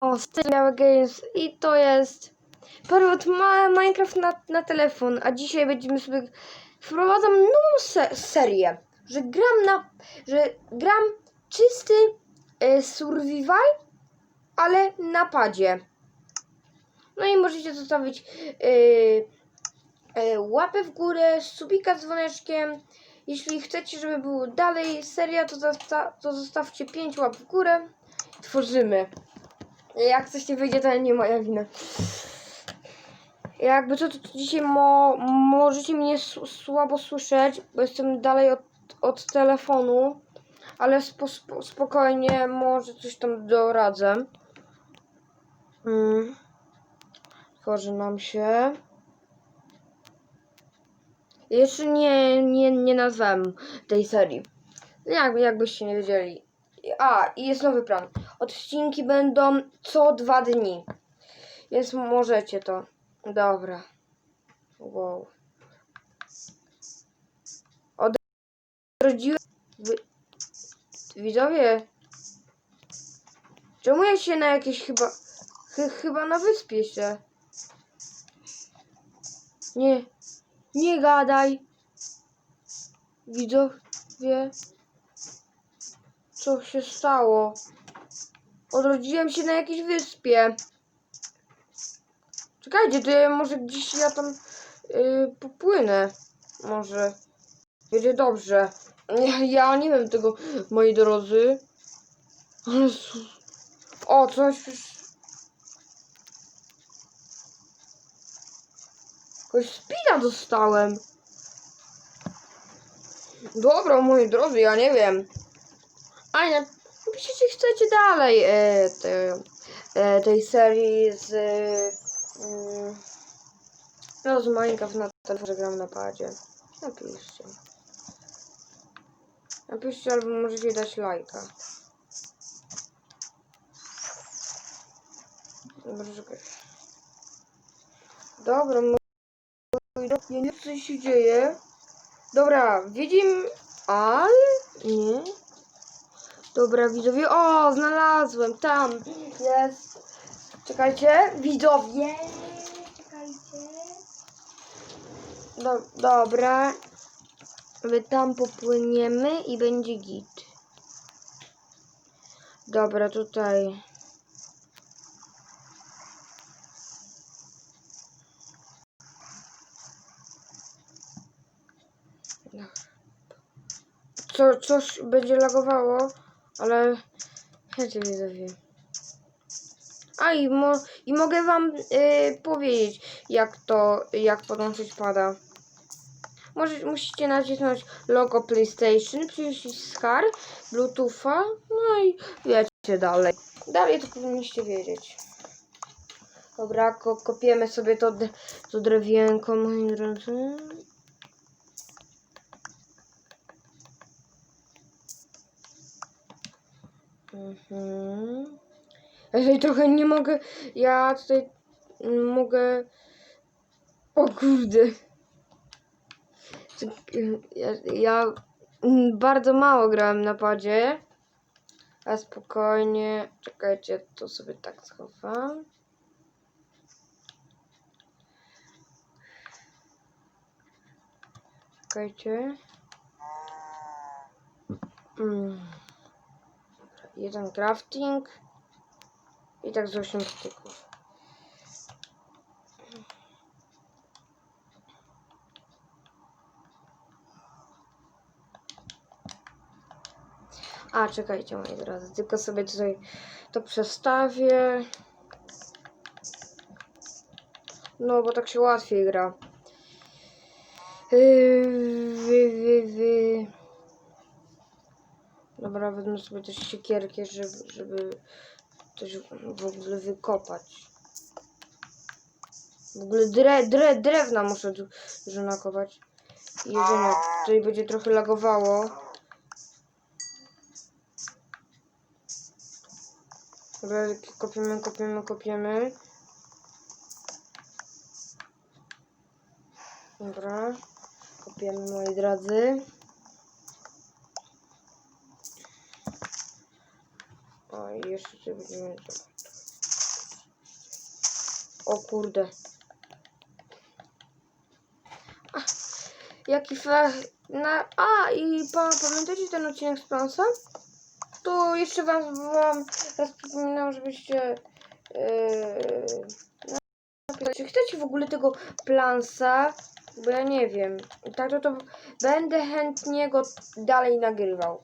O, Stella Games i to jest Parrot ma Minecraft na, na telefon, a dzisiaj będziemy sobie wprowadzam nową se serię, że gram na, że gram czysty e, survival, ale na padzie. No i możecie zostawić e, e, łapę w górę, subika z dzwoneczkiem. Jeśli chcecie, żeby było dalej seria, to, zosta to zostawcie 5 łap w górę. Tworzymy. Jak coś nie wyjdzie, to nie moja wina. Jakby co, to, to dzisiaj mo możecie mnie słabo słyszeć, bo jestem dalej od, od telefonu, ale spo spo spokojnie, może coś tam doradzę. Mm. Tworzy nam się. Jeszcze nie, nie, nie nazwałem tej serii. Jak, jakbyście nie wiedzieli. A, i jest nowy plan. Odcinki będą co dwa dni. Więc możecie to. Dobra. Wow. Odrodziłem. Widzowie. Czemu ja się na jakieś chyba. Chy, chyba na wyspie się. Nie. Nie gadaj. Widzowie. Co się stało? Odrodziłem się na jakiejś wyspie. Czekajcie, to ja może gdzieś ja tam yy, popłynę. Może. Będzie dobrze. Ja, ja nie wiem tego, moi drodzy. Ale... O, coś... Jakoś spina dostałem. Dobra, moi drodzy, ja nie wiem. A nie, napiszcie, chcecie dalej e, te, e, tej serii z... E, no, z Minecraft na telefonie gram na padzie. Napiszcie. Napiszcie albo możecie dać lajka. Dobra. Dobra, nie wiem, co się dzieje. Dobra, widzimy... Ale... Nie. Dobra, widzowie. O, znalazłem. Tam jest. Czekajcie, widzowie. Czekajcie. Do, dobra. My tam popłyniemy i będzie git. Dobra, tutaj. Co, coś będzie lagowało, ale wiecie widzowie. A i, mo i mogę wam y, powiedzieć, jak to, jak podłączyć pada. Może, musicie nacisnąć logo PlayStation, przycisk Scar, Bluetootha, no i wiecie dalej. Dalej to powinniście wiedzieć. Dobra, ko kopiemy sobie to, to drewienko, moi drodzy. Mhm. Ja tutaj trochę nie mogę. Ja tutaj mogę. O kurde. Ja, ja bardzo mało grałem na padzie. A spokojnie. Czekajcie, to sobie tak schowam. Czekajcie. Mm. Jeden crafting. I tak z 8 styków. A, czekajcie moi drodzy, tylko sobie tutaj to przestawię. No, bo tak się łatwiej gra. Yy, wy, wy, wy. Dobra, wezmę sobie też siekierkę, żeby, żeby coś w ogóle wykopać. W ogóle dre, dre, drewna muszę du- dużo nakopać. I. Tutaj będzie trochę lagowało. Dobra, kopiemy, kopiemy, kopiemy. Dobra. Kopiemy, moi drodzy. O, i jeszcze tutaj będziemy... O kurde. Ach, Jaki fa... Na... A, i pa, pamiętacie ten odcinek z Plansa? To jeszcze wam, wam raz przypominam, żebyście... Yy, napisać, czy chcecie w ogóle tego Plansa? Bo ja nie wiem. Tak to, to będę chętnie go dalej nagrywał.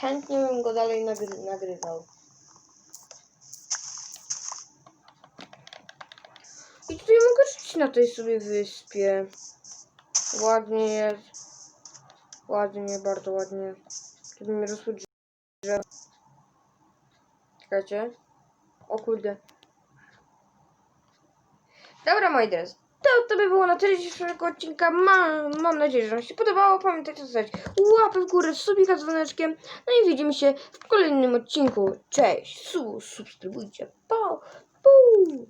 Chętnie bym go dalej nagry, nagrywał. I tutaj mogę żyć na tej sobie wyspie. Ładnie jest. Ładnie, bardzo ładnie. Tu mi rosły drzewa. Czekajcie. O kurde. Dobra, moi drodzy. To, to by było na tyle dzisiejszego odcinka. Mam, mam nadzieję, że Wam się podobało. Pamiętajcie zostawić łapę w górę, subika z dzwoneczkiem. No i widzimy się w kolejnym odcinku. Cześć, su, subskrybujcie. Pa, pa.